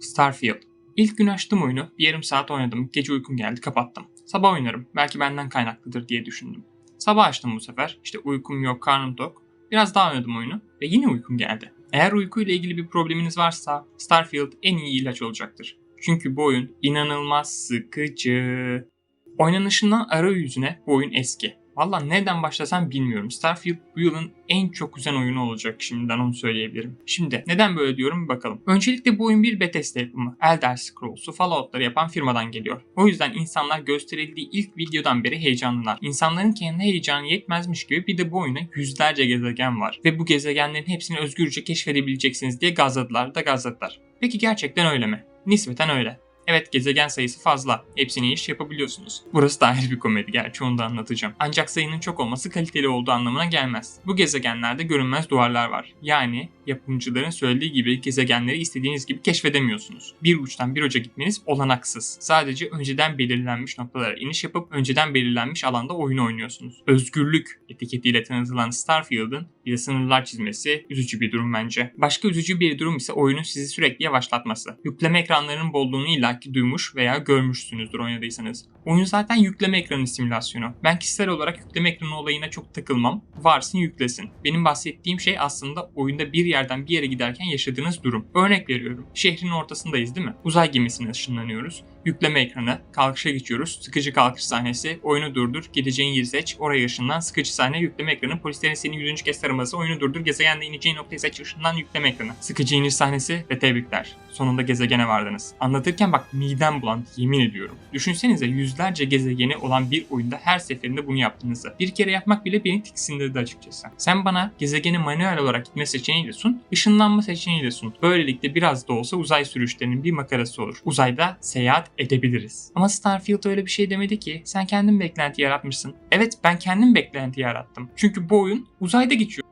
Starfield. İlk gün açtım oyunu. Bir yarım saat oynadım. Gece uykum geldi kapattım. Sabah oynarım. Belki benden kaynaklıdır diye düşündüm. Sabah açtım bu sefer. İşte uykum yok, karnım tok. Biraz daha oynadım oyunu ve yine uykum geldi. Eğer uykuyla ilgili bir probleminiz varsa Starfield en iyi ilaç olacaktır. Çünkü bu oyun inanılmaz sıkıcı. Oynanışından arayüzüne bu oyun eski. Valla nereden başlasam bilmiyorum. Starfield bu yılın en çok güzel oyunu olacak şimdiden onu söyleyebilirim. Şimdi neden böyle diyorum bakalım. Öncelikle bu oyun bir Bethesda yapımı. Elder Scrolls'u Fallout'ları yapan firmadan geliyor. O yüzden insanlar gösterildiği ilk videodan beri heyecanlılar. İnsanların kendi heyecanı yetmezmiş gibi bir de bu oyuna yüzlerce gezegen var. Ve bu gezegenlerin hepsini özgürce keşfedebileceksiniz diye gazladılar da gazladılar. Peki gerçekten öyle mi? Nispeten öyle. Evet gezegen sayısı fazla. Hepsini iş yapabiliyorsunuz. Burası da ayrı bir komedi gerçi onu da anlatacağım. Ancak sayının çok olması kaliteli olduğu anlamına gelmez. Bu gezegenlerde görünmez duvarlar var. Yani yapımcıların söylediği gibi gezegenleri istediğiniz gibi keşfedemiyorsunuz. Bir uçtan bir uca gitmeniz olanaksız. Sadece önceden belirlenmiş noktalara iniş yapıp önceden belirlenmiş alanda oyun oynuyorsunuz. Özgürlük etiketiyle tanıtılan Starfield'ın bir de sınırlar çizmesi üzücü bir durum bence. Başka üzücü bir durum ise oyunun sizi sürekli yavaşlatması. Yükleme ekranlarının bolluğunu illaki duymuş veya görmüşsünüzdür oynadıysanız. Oyun zaten yükleme ekranı simülasyonu. Ben kişisel olarak yükleme ekranı olayına çok takılmam. Varsın yüklesin. Benim bahsettiğim şey aslında oyunda bir yerden bir yere giderken yaşadığınız durum. Örnek veriyorum. Şehrin ortasındayız değil mi? Uzay gemisine ışınlanıyoruz. Yükleme ekranı, kalkışa geçiyoruz. Sıkıcı kalkış sahnesi, oyunu durdur, gideceğin yeri seç, oraya ışınlan, sıkıcı sahne, yükleme ekranı, polislerin seni yüzüncü kez taraması, oyunu durdur, gezegende ineceğin noktayı seç, ışınlan, yükleme ekranı. Sıkıcı iniş sahnesi ve tebrikler. Sonunda gezegene vardınız. Anlatırken bak midem bulandı yemin ediyorum. Düşünsenize yüzlerce gezegeni olan bir oyunda her seferinde bunu yaptığınızı. Bir kere yapmak bile beni tiksindirdi açıkçası. Sen bana gezegeni manuel olarak gitme seçeneğiyle sun, ışınlanma seçeneğiyle sun. Böylelikle biraz da olsa uzay sürüşlerinin bir makarası olur. Uzayda seyahat edebiliriz. Ama Starfield öyle bir şey demedi ki. Sen kendin beklenti yaratmışsın. Evet ben kendim beklenti yarattım. Çünkü bu oyun uzayda geçiyor.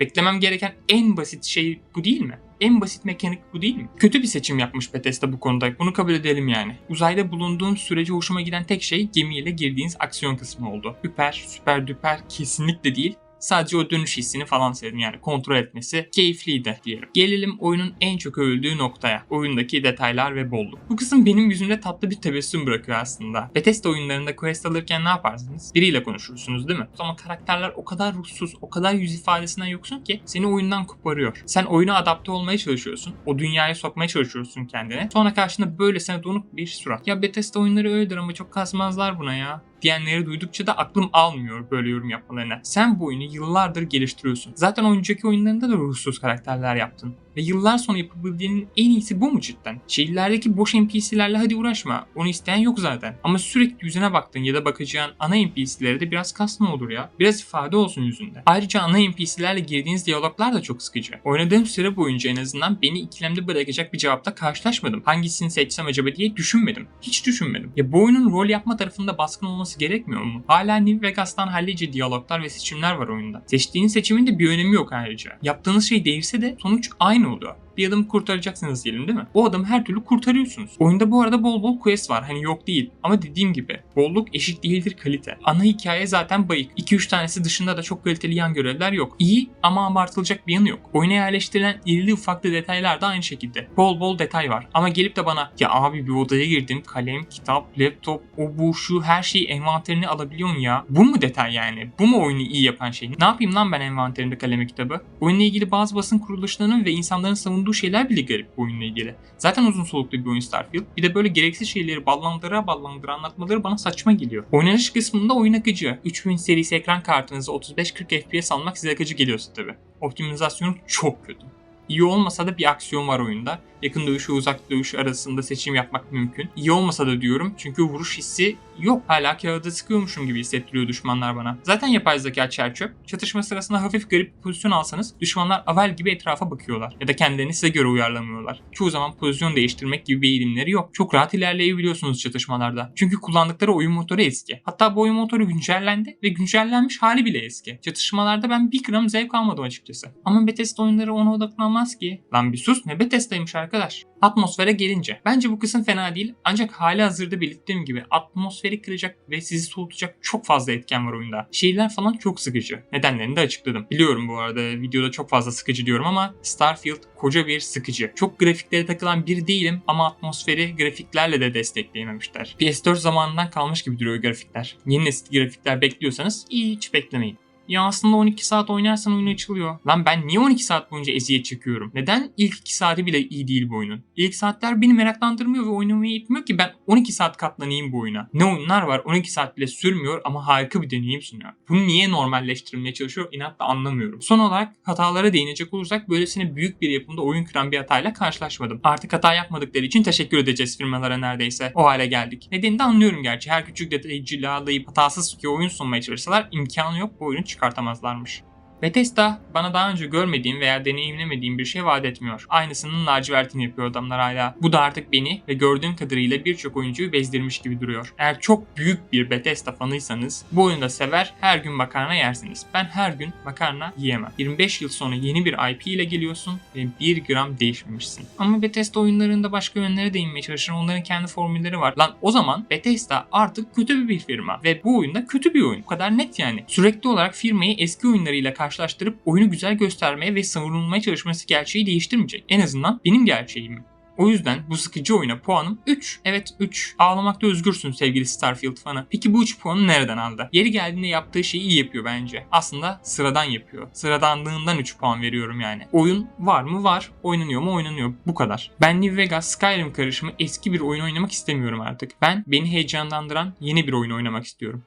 Beklemem gereken en basit şey bu değil mi? En basit mekanik bu değil mi? Kötü bir seçim yapmış Bethesda bu konuda. Bunu kabul edelim yani. Uzayda bulunduğum sürece hoşuma giden tek şey gemiyle girdiğiniz aksiyon kısmı oldu. Süper, süper düper kesinlikle değil. Sadece o dönüş hissini falan sevdim yani kontrol etmesi keyifliydi diyelim. Gelelim oyunun en çok övüldüğü noktaya. Oyundaki detaylar ve bolluk. Bu kısım benim yüzümde tatlı bir tebessüm bırakıyor aslında. Bethesda oyunlarında quest alırken ne yaparsınız? Biriyle konuşursunuz değil mi? Ama karakterler o kadar ruhsuz, o kadar yüz ifadesinden yoksun ki seni oyundan koparıyor. Sen oyuna adapte olmaya çalışıyorsun. O dünyaya sokmaya çalışıyorsun kendine. Sonra karşında böylesine donuk bir surat. Ya Bethesda oyunları öyledir ama çok kasmazlar buna ya diyenleri duydukça da aklım almıyor böyle yorum yapmalarına. Sen bu oyunu yıllardır geliştiriyorsun. Zaten önceki oyunlarında da ruhsuz karakterler yaptın. Ve yıllar sonra yapabildiğinin en iyisi bu mu cidden? Şehirlerdeki boş NPC'lerle hadi uğraşma. Onu isteyen yok zaten. Ama sürekli yüzüne baktığın ya da bakacağın ana NPC'lere de biraz kasma olur ya. Biraz ifade olsun yüzünde. Ayrıca ana NPC'lerle girdiğiniz diyaloglar da çok sıkıcı. Oynadığım süre boyunca en azından beni ikilemde bırakacak bir cevapta karşılaşmadım. Hangisini seçsem acaba diye düşünmedim. Hiç düşünmedim. Ya bu oyunun rol yapma tarafında baskın olması gerekmiyor mu? Hala New Vegas'tan hallice diyaloglar ve seçimler var oyunda. Seçtiğiniz seçimin de bir önemi yok ayrıca. Yaptığınız şey değişse de sonuç aynı einholder. Bir adamı kurtaracaksınız diyelim değil mi? O adamı her türlü kurtarıyorsunuz. Oyunda bu arada bol bol quest var. Hani yok değil. Ama dediğim gibi bolluk eşit değildir kalite. Ana hikaye zaten bayık. 2-3 tanesi dışında da çok kaliteli yan görevler yok. İyi ama abartılacak bir yanı yok. Oyuna yerleştirilen irili ufaklı detaylar da aynı şekilde. Bol bol detay var. Ama gelip de bana ya abi bir odaya girdim. Kalem, kitap, laptop, o bu şu her şeyi envanterini alabiliyorsun ya. Bu mu detay yani? Bu mu oyunu iyi yapan şey? Ne yapayım lan ben envanterimde kalemi kitabı? Oyunla ilgili bazı basın kuruluşlarının ve insanların savunduğu sunduğu şeyler bile garip bu oyunla ilgili. Zaten uzun soluklu bir oyun Starfield. Bir de böyle gereksiz şeyleri ballandıra ballandıra anlatmaları bana saçma geliyor. Oynanış kısmında oyun akıcı. 3000 serisi ekran kartınızı 35-40 FPS almak size akıcı geliyorsa tabi. Optimizasyonu çok kötü. İyi olmasa da bir aksiyon var oyunda. Yakın dövüş ve uzak dövüş arasında seçim yapmak mümkün. İyi olmasa da diyorum çünkü vuruş hissi yok. Hala kağıda sıkıyormuşum gibi hissettiriyor düşmanlar bana. Zaten yapay zeka çerçöp. Çatışma sırasında hafif garip bir pozisyon alsanız düşmanlar avel gibi etrafa bakıyorlar. Ya da kendilerini size göre uyarlamıyorlar. Çoğu zaman pozisyon değiştirmek gibi bir eğilimleri yok. Çok rahat ilerleyebiliyorsunuz çatışmalarda. Çünkü kullandıkları oyun motoru eski. Hatta bu oyun motoru güncellendi ve güncellenmiş hali bile eski. Çatışmalarda ben bir gram zevk almadım açıkçası. Ama Bethesda oyunları ona odaklanmaz olmaz ki. Lan bir sus ne Bethesda'ymış arkadaş. Atmosfere gelince. Bence bu kısım fena değil. Ancak hali hazırda belirttiğim gibi atmosferi kıracak ve sizi soğutacak çok fazla etken var oyunda. Şehirler falan çok sıkıcı. Nedenlerini de açıkladım. Biliyorum bu arada videoda çok fazla sıkıcı diyorum ama Starfield koca bir sıkıcı. Çok grafiklere takılan biri değilim ama atmosferi grafiklerle de destekleyememişler. PS4 zamanından kalmış gibi duruyor grafikler. Yeni nesil grafikler bekliyorsanız hiç beklemeyin. Ya aslında 12 saat oynarsan oyun açılıyor. Lan ben niye 12 saat boyunca eziyet çekiyorum? Neden ilk 2 saati bile iyi değil bu oyunun? İlk saatler beni meraklandırmıyor ve oynamaya itmiyor ki ben 12 saat katlanayım bu oyuna. Ne oyunlar var 12 saat bile sürmüyor ama harika bir deneyim sunuyor. Bunu niye normalleştirilmeye çalışıyor inatla anlamıyorum. Son olarak hatalara değinecek olursak böylesine büyük bir yapımda oyun kıran bir hatayla karşılaşmadım. Artık hata yapmadıkları için teşekkür edeceğiz firmalara neredeyse. O hale geldik. Nedenini de anlıyorum gerçi. Her küçük detayı cilalayıp hatasız bir oyun sunmaya çalışsalar imkanı yok bu oyunu çıkartamazlarmış. Bethesda bana daha önce görmediğim veya deneyimlemediğim bir şey vaat etmiyor. Aynısının lacivertini yapıyor adamlar hala. Bu da artık beni ve gördüğüm kadarıyla birçok oyuncuyu bezdirmiş gibi duruyor. Eğer çok büyük bir Bethesda fanıysanız bu oyunu da sever her gün makarna yersiniz. Ben her gün makarna yiyemem. 25 yıl sonra yeni bir IP ile geliyorsun ve 1 gram değişmemişsin. Ama Bethesda oyunlarında başka yönlere değinmeye çalışır. Onların kendi formülleri var. Lan o zaman Bethesda artık kötü bir firma ve bu oyunda kötü bir oyun. Bu kadar net yani. Sürekli olarak firmayı eski oyunlarıyla karşılaştırıp oyunu güzel göstermeye ve savunulmaya çalışması gerçeği değiştirmeyecek. En azından benim gerçeğim. O yüzden bu sıkıcı oyuna puanım 3. Evet 3. Ağlamakta özgürsün sevgili Starfield fanı. Peki bu 3 puanı nereden aldı? Yeri geldiğinde yaptığı şeyi iyi yapıyor bence. Aslında sıradan yapıyor. Sıradanlığından 3 puan veriyorum yani. Oyun var mı? Var. Oynanıyor mu? Oynanıyor. Bu kadar. Ben New Vegas Skyrim karışımı eski bir oyun oynamak istemiyorum artık. Ben beni heyecanlandıran yeni bir oyun oynamak istiyorum.